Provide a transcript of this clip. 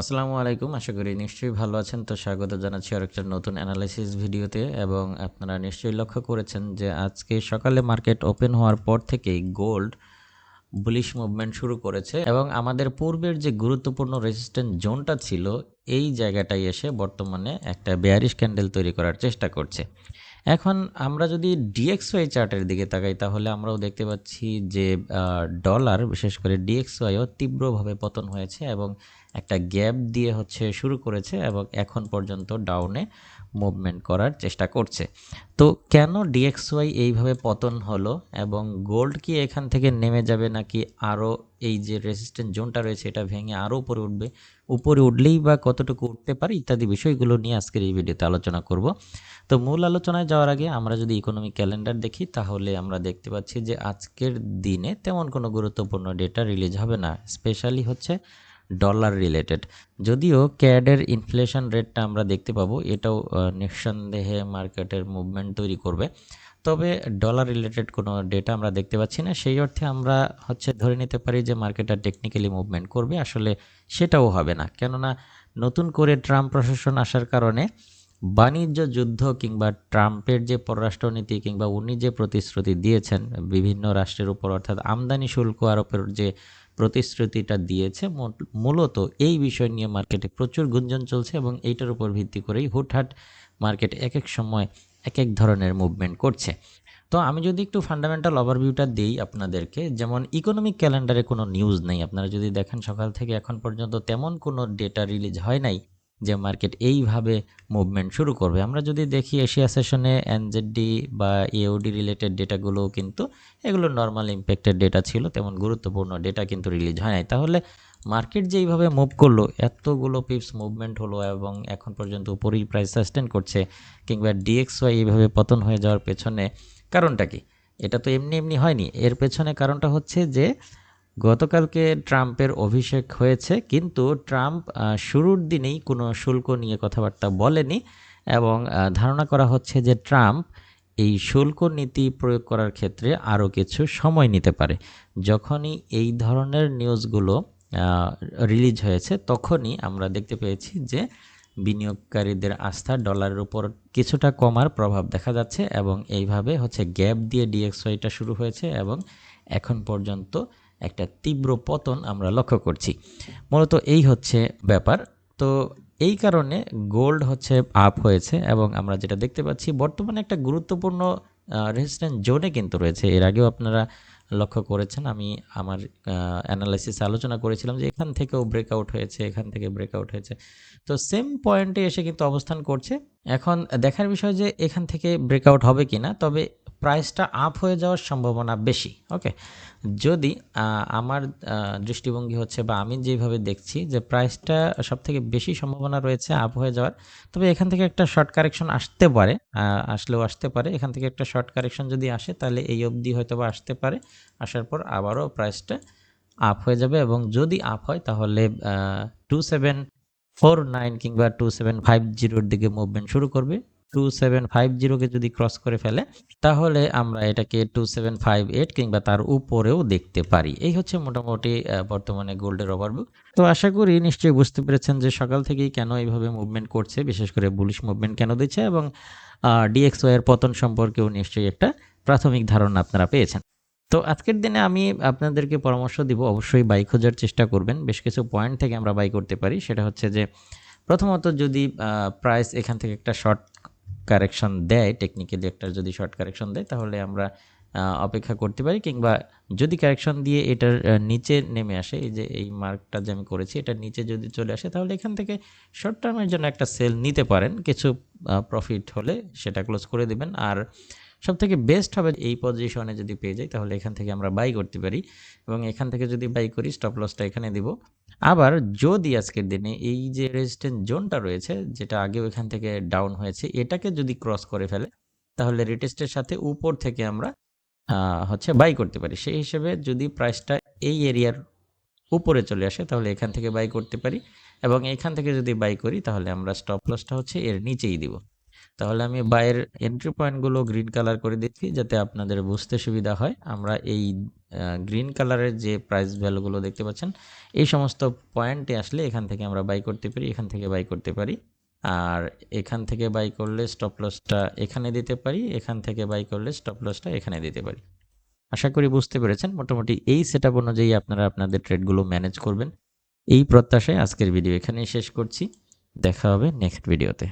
আসসালামু আলাইকুম, আশা করি নিশ্চয়ই ভালো আছেন। তো স্বাগত জানাচ্ছি আর একটা নতুন অ্যানালাইসিস ভিডিওতে এবং আপনারা নিশ্চয়ই লক্ষ্য করেছেন যে আজকে সকালে মার্কেট ওপেন হওয়ার পর থেকেই গোল্ড বুলিশ মুভমেন্ট শুরু করেছে এবং আমাদের পূর্বের যে গুরুত্বপূর্ণ রেজিস্ট্যান্ট জোনটা ছিল, এই জায়গাটায় এসে বর্তমানে একটা বেয়ারিশ ক্যান্ডেল তৈরি করার চেষ্টা করছে। এখন আমরা যদি ডিএক্সওয়াই চার্টের দিকে তাকাই, তাহলে আমরাও দেখতে পাচ্ছি যে ডলার বিশেষ করে ডিএক্সওয়াইও তীব্রভাবে পতন হয়েছে এবং একটা গ্যাপ দিয়ে হচ্ছে শুরু করেছে এবং এখন পর্যন্ত ডাউনে মুভমেন্ট করার চেষ্টা করছে। তো কেন ডিএক্সওয়াই এইভাবে পতন হলো এবং গোল্ড কি এখান থেকে নেমে যাবে নাকি আরও এই যে রেসিস্ট্যান্ট জোনটা রয়েছে এটা ভেঙে আরও উপরে উঠবে? উপরে উঠলেই বা কতটুকু উঠতে পারে ইত্যাদি বিষয়গুলো নিয়ে আজকের এই ভিডিওতে আলোচনা করব। তো মূল আলোচনায় যাওয়ার আগে আমরা যদি ইকোনমিক ক্যালেন্ডার দেখি তাহলে আমরা দেখতে পাচ্ছি যে আজকের দিনে তেমন কোনো গুরুত্বপূর্ণ ডেটা রিলিজ হবে না। স্পেশালি হচ্ছে ডলার রিলেটেড যদিও ক্যাডের ইনফ্লেশন রেটটা আমরা দেখতে পাবো, এটাও নিঃসন্দেহে মার্কেটের মুভমেন্ট তৈরি করবে। তবে ডলার রিলেটেড কোনো ডেটা আমরা দেখতে পাচ্ছি না। সেই অর্থে আমরা হচ্ছে ধরে নিতে পারি যে মার্কেটটা টেকনিক্যালি মুভমেন্ট করবে, আসলে সেটাও হবে না। কেননা নতুন করে ট্রাম্প প্রশাসন আসার কারণে বাণিজ্য যুদ্ধ কিংবা ট্রাম্পের যে পররাষ্ট্রনীতি কিংবা উনি যে প্রতিশ্রুতি দিয়েছেন বিভিন্ন রাষ্ট্রের উপর, অর্থাৎ আমদানি শুল্ক আরোপের যে প্রতিশ্রুতিটা দিয়েছে। মূলত এই বিষয় নিয়ে মার্কেটে প্রচুর গুঞ্জন চলছে এবং এইটার উপর ভিত্তি করেই হুটহাট মার্কেট এক এক সময় এক এক ধরনের মুভমেন্ট করছে। তো আমি যদি একটু ফান্ডামেন্টাল ওভারভিউটা দিই আপনাদেরকে, যেমন ইকোনমিক ক্যালেন্ডারে কোনো নিউজ নেই। আপনারা যদি দেখেন সকাল থেকে এখন পর্যন্ত তেমন কোনো ডেটা রিলিজ হয় নাই। যে মার্কেট এইভাবে মুভমেন্ট শুরু করবে। আমরা যদি দেখি এশিয়া সেশনে এনজেডি বা এওডি রিলেটেড ডেটাগুলোও কিন্তু এগুলো নর্মাল ইম্প্যাক্টেড ডেটা ছিল, তেমন গুরুত্বপূর্ণ ডেটা কিন্তু রিলিজ হয় নাই। তাহলে মার্কেট যেইভাবে মুভ করল, এতগুলো পিপস মুভমেন্ট হলো এবং এখন পর্যন্ত উপরেই প্রাইস সাস্টেন করছে কিংবা ডিএক্সওয়াই এইভাবে পতন হয়ে যাওয়ার পেছনে কারণটা কি? এটা তো এমনি এমনি হয়নি। এর পেছনে কারণটা হচ্ছে যে গতকালকে ট্রাম্পের অভিষেক হয়েছে, কিন্তু ট্রাম্প শুরুর দিনেই কোনো শুল্ক নিয়ে কথাবার্তা বলেনি এবং ধারণা করা হচ্ছে যে ট্রাম্প এই শুল্ক নীতি প্রয়োগ করার ক্ষেত্রে আরও কিছু সময় নিতে পারে। যখনই এই ধরনের নিউজগুলো রিলিজ হয়েছে, তখনই আমরা দেখতে পেয়েছি যে বিনিয়োগকারীদের আস্থা ডলারের উপর কিছুটা কমার প্রভাব দেখা যাচ্ছে এবং এইভাবে হচ্ছে গ্যাপ দিয়ে ডিএক্সওয়াইটা শুরু হয়েছে এবং এখন পর্যন্ত একটা তীব্র পতন আমরা লক্ষ্য করছি। মূলত এই হচ্ছে ব্যাপার। তো এই কারণে গোল্ড হচ্ছে আপ হয়েছে এবং আমরা যেটা দেখতে পাচ্ছি, বর্তমানে একটা গুরুত্বপূর্ণ রেজিস্ট্যান্ট জোনে কিন্তু রয়েছে। এর আগেও আপনারা লক্ষ্য করেছেন, আমি আমার অ্যানালাইসিস আলোচনা করেছিলাম যে এখান থেকেও ব্রেকআউট হয়েছে, এখান থেকে ব্রেকআউট হয়েছে। তো সেম পয়েন্টে এসে কিন্তু অবস্থান করছে। এখন দেখার বিষয় যে এখান থেকে ব্রেকআউট হবে কি না তবে প্রাইসটা আপ হয়ে যাওয়ার সম্ভাবনা বেশি ওকে যদি আমার দৃষ্টিভঙ্গি হচ্ছে বা আমি যেভাবে দেখছি যে প্রাইসটা সব থেকে বেশি সম্ভাবনা রয়েছে আপ হয়ে যাওয়ার, তবে এখান থেকে একটা শর্ট কারেকশন আসতে পারে আসলেও আসতে পারে। এখান থেকে একটা শর্ট কারেকশন যদি আসে, তাহলে এই অবধি হয়তো বা আসতে পারে। আসার পর আবারও প্রাইসটা আপ হয়ে যাবে এবং যদি আপ হয়, তাহলে টু সেভেন ফোর নাইন কিংবা টু সেভেন ফাইভ জিরোর দিকে মুভমেন্ট শুরু করবে। টু সেভেন ফাইভ জিরোকে যদি ক্রস করে ফেলে, তাহলে আমরা এটাকে টু সেভেন ফাইভ এইট কিংবা তার উপরেও দেখতে পারি। এই হচ্ছে মোটামুটি বর্তমানে গোল্ডের ওভারভিউ তো আশা করি নিশ্চয়ই বুঝতে পেরেছেন যে সকাল থেকেই কেন এইভাবে মুভমেন্ট করছে, বিশেষ করে বুলিশ মুভমেন্ট কেন দিচ্ছে এবং ডিএক্সওয়াই এর পতন সম্পর্কেও নিশ্চয়ই একটা প্রাথমিক ধারণা আপনারা পেয়েছেন। তো আজকের দিনে আমি আপনাদেরকে পরামর্শ দিব, অবশ্যই বাই খোঁজার চেষ্টা করবেন। বেশ কিছু পয়েন্ট থেকে আমরা বাই করতে পারি। সেটা হচ্ছে যে, প্রথমত যদি প্রাইস এখান থেকে একটা শর্ট কারেকশন দেয় টেকনিক্যালি একটা যদি শর্ট কারেকশন দেয়, তাহলে আমরা অপেক্ষা করতে পারি কিংবা যদি কারেকশন দিয়ে এটার নিচে নেমে আসে, এই যে এই মার্কটা যে আমি করেছি এটার নিচে যদি চলে আসে, তাহলে এখান থেকে শর্ট টার্মের জন্য একটা সেল নিতে পারেন। কিছু প্রফিট হলে সেটা ক্লোজ করে দেবেন। আর সব থেকে বেস্ট হবে এই পজিশনে যদি পেয়ে যাই, তাহলে এখান থেকে আমরা বাই করতে পারি। এবং এখান থেকে যদি বাই করি স্টপ লসটা এখানে দিব। আবার যদি আজকের দিনে এই যে রেজিস্ট্যান্ট জোনটা রয়েছে, যেটা আগেও এখান থেকে ডাউন হয়েছে, এটাকে যদি ক্রস করে ফেলে, তাহলে রিটেস্টের সাথে উপর থেকে আমরা হচ্ছে বাই করতে পারি। সেই হিসেবে যদি প্রাইসটা এই এরিয়ার উপরে চলে আসে, তাহলে এখান থেকে বাই করতে পারি। এবং এখান থেকে যদি বাই করি, তাহলে আমরা স্টপ লসটা হচ্ছে এর নিচেই দিব। তাহলে আমি বাইয়ের এন্ট্রি পয়েন্টগুলো গ্রিন কালার করে দিচ্ছি যাতে আপনাদের বুঝতে সুবিধা হয়। আমরা এই গ্রিন কালারের যে প্রাইস ভ্যালুগুলো দেখতে পাচ্ছেন, এই সমস্ত পয়েন্টে আসলে এখান থেকে আমরা বাই করতে পারি, এখান থেকে বাই করতে পারি। আর এখান থেকে বাই করলে স্টপ লসটা এখানে দিতে পারি, এখান থেকে বাই করলে স্টপ লসটা এখানে দিতে পারি। আশা করি বুঝতে পেরেছেন। মোটামুটি এই সেট আপ অনুযায়ী আপনারা আপনাদের ট্রেডগুলো ম্যানেজ করবেন। এই প্রত্যাশায় আজকের ভিডিও এখানেই শেষ করছি। দেখা হবে নেক্সট ভিডিওতে